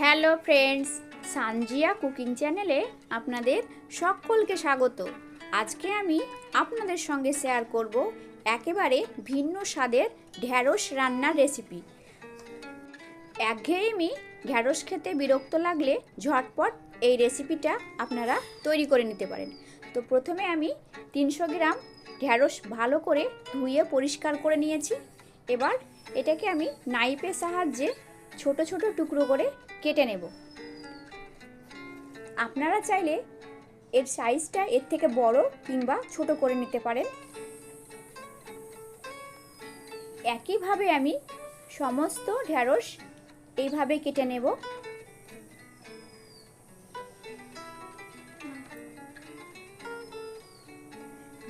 Hello friends, Sanjia cooking চ্যানেলে আপনাদের সকলকে স্বাগত। আজকে আমি আপনাদের সঙ্গে শেয়ার করব একেবারে ভিন্ন স্বাদের ঢ্যাঁড়স রান্নার রেসিপি। একঘেয়েমি ঢ্যাঁড়স খেতে বিরক্ত লাগলে ঝটপট এই রেসিপিটা আপনারা তৈরি করে নিতে পারেন। তো প্রথমে আমি তিনশো গ্রাম ঢ্যাঁড়স ভালো করে ধুয়ে পরিষ্কার করে নিয়েছি। এবার এটাকে আমি নাইপের সাহায্যে ছোট ছোট টুকরো করে কেটে নেব। আপনারা চাইলে এর সাইজটা এর থেকে বড় কিংবা ছোট করে নিতে পারেন। একইভাবে আমি সমস্ত ঢ্যাঁড়স এইভাবে কেটে নেব।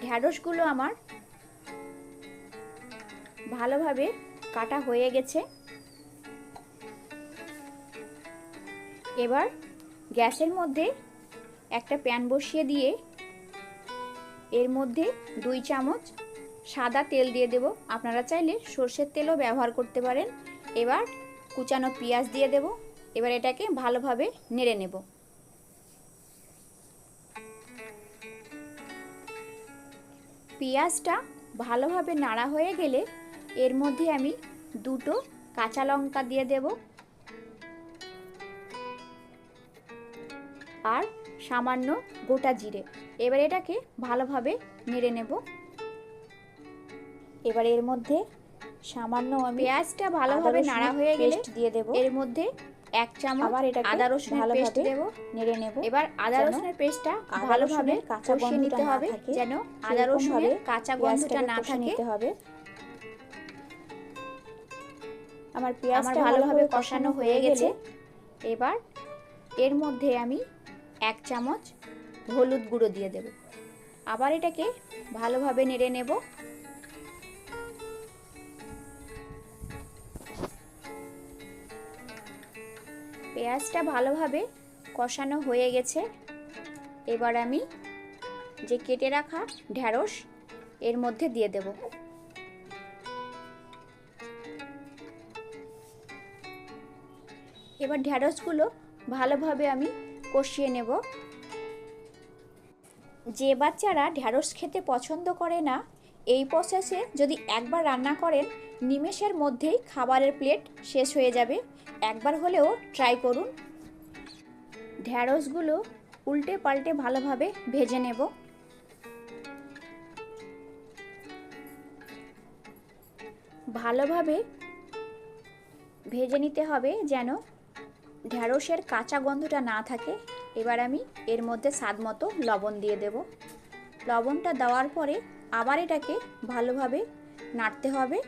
ঢ্যাঁড়সগুলো আমার ভালোভাবে কাটা হয়ে গেছে। এবার গ্যাসের মধ্যে একটা প্যান বসিয়ে দিয়ে এর মধ্যে দুই চামচ সাদা তেল দিয়ে দেব। আপনারা চাইলে সর্ষের তেলও ব্যবহার করতে পারেন। এবার কুচানো পেঁয়াজ দিয়ে দেব। এবার এটাকে ভালোভাবে নেড়ে নেব। পেঁয়াজটা ভালোভাবে নাড়া হয়ে গেলে এর মধ্যে আমি দুটো কাঁচা লঙ্কা দিয়ে দেবো। আর সামান্য গোটা জিরে। এবার এটাকে ভালোভাবে নেড়ে নেব। এবার এর মধ্যে সামান্য আমি পেঁয়াজটা ভালোভাবে নাড়া হয়ে গেলে দিয়ে দেব। এর মধ্যে এক চামচ আবার এটাকে আদা রসুনের পেস্ট দেব। নেড়ে নেব। এবার আদা রসুনের পেস্টটা ভালোভাবে কাঁচা কষিয়ে নিতে হবে। যেন আদা রসুনের কাঁচা গন্ধটা না থাকে। হবে। আমার পেঁয়াজটা ভালোভাবে কষানো হয়ে গেছে। এবার এর মধ্যে আমি এক চামচ হলুদ গুঁড়ো দিয়ে দেব। আবার এটাকে ভালোভাবে নেড়ে নেব। পেঁয়াজটা ভালোভাবে কষানো হয়ে গেছে। এবার আমি যে কেটে রাখা ঢ্যাঁড়স এর মধ্যে দিয়ে দেব। এবার ঢ্যাঁড়সগুলো ভালোভাবে আমি কষিয়ে নেব। যে বাচ্চারা ঢ্যাঁড়স খেতে পছন্দ করে না, এই প্রসেসে যদি একবার রান্না করেন, নিমেষের মধ্যেই খাবারের প্লেট শেষ হয়ে যাবে। একবার হলেও ট্রাই করুন। ঢ্যাঁড়সগুলো উল্টে পাল্টে ভালোভাবে ভেজে নেব। ভালোভাবে ভেজে নিতে হবে যেন ঢ্যাঁড়সের কাঁচা গন্ধটা না থাকে, এবার আমি এর মধ্যে স্বাদ মতো লবণ দিয়ে দেব। লবণটা দেওয়ার পরে আবার এটাকে ভালোভাবে নাড়তে হবে।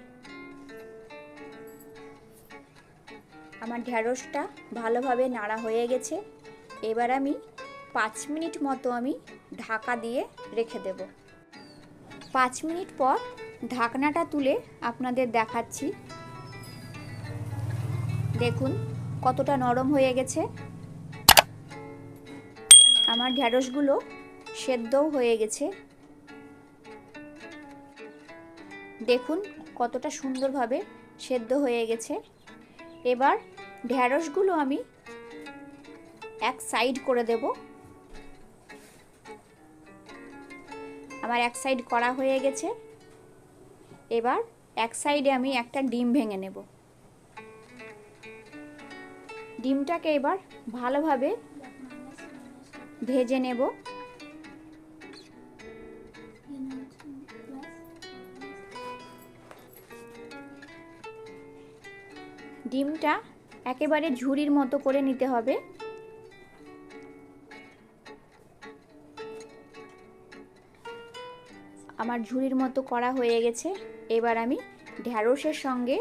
আমার ঢ্যাঁড়সটা ভালোভাবে নাড়া হয়ে গেছে। এবার আমি পাঁচ মিনিট মতো আমি ঢাকা দিয়ে রেখে দেব। পাঁচ মিনিট পর ঢাকনাটা তুলে আপনাদের দেখাচ্ছি। দেখুন কতটা নরম হয়ে গেছে? আমার ঢ্যাঁড়সগুলো সেদ্ধও হয়ে গেছে। দেখুন কতটা সুন্দরভাবে সেদ্ধ হয়ে গেছে। এবার ঢ্যাঁড়সগুলো আমি এক সাইড করে দেব। আমার এক সাইড করা হয়ে গেছে। এবার এক সাইডে আমি একটা ডিম ভেঙে নেব। ডিমটাকে এবার ভালোভাবে ভেজে নেব। ডিমটা একেবারে ঝুড়ির মতো করে নিতে হবে। আমার ঝুড়ির মতো করা হয়ে গেছে। এবার আমি ঢ্যাঁড়সের সঙ্গে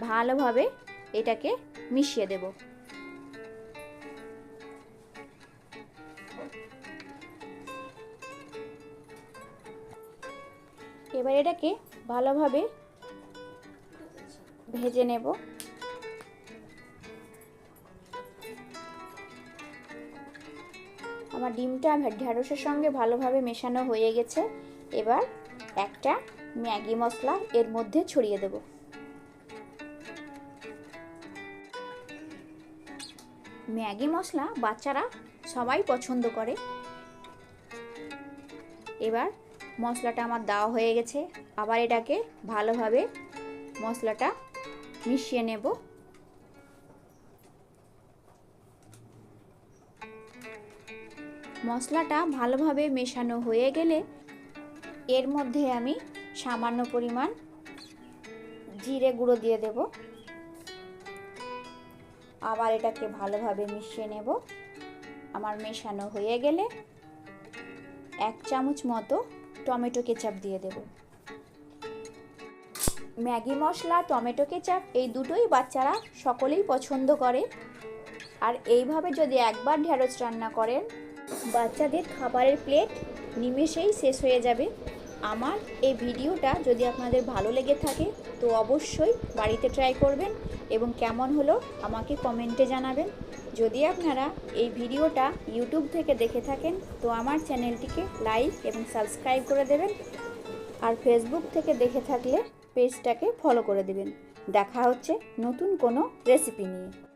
ভালোভাবে এটাকে মিশিয়ে দেব। এবার এটাকে ভালোভাবে ভেজে নেব। আমার ডিমটা ঢ্যাঁড়সের সঙ্গে ভালোভাবে মেশানো হয়ে গেছে। এবার একটা ম্যাগি মশলা এর মধ্যে ছড়িয়ে দেব। ম্যাগি মশলা বাচ্চারা সবাই পছন্দ করে। এবার মশলাটা আমার দেওয়া হয়ে গেছে। আবার এটাকে ভালোভাবে মশলাটা মিশিয়ে নেব। মশলাটা ভালোভাবে মেশানো হয়ে গেলে এর মধ্যে আমি সামান্য পরিমাণ জিরে গুঁড়ো দিয়ে দেব। আবার এটাকে ভালোভাবে মিশিয়ে নেব। আমার মেশানো হয়ে গেলে এক চামচ মতো টমেটো কেচাপ দিয়ে দেব। ম্যাগি মশলা, টমেটো কেচাপ, এই দুটোই বাচ্চারা সকলেই পছন্দ করে। আর এইভাবে যদি একবার ঢ্যাঁড়স রান্না করেন, বাচ্চাদের খাবারের প্লেট নিমেষেই শেষ হয়ে যাবে। আমার এই ভিডিওটা যদি আপনাদের ভালো লেগে থাকে, তো অবশ্যই বাড়িতে ট্রাই করবেন এবং কেমন হলো আমাকে কমেন্টে জানাবেন। যদি আপনারা এই ভিডিওটা ইউটিউব থেকে দেখে থাকেন, তো আমার চ্যানেলটিকে লাইক এবং সাবস্ক্রাইব করে দেবেন। আর ফেসবুক থেকে দেখে থাকলে পেজটাকে ফলো করে দেবেন। দেখা হচ্ছে নতুন কোনো রেসিপি নিয়ে।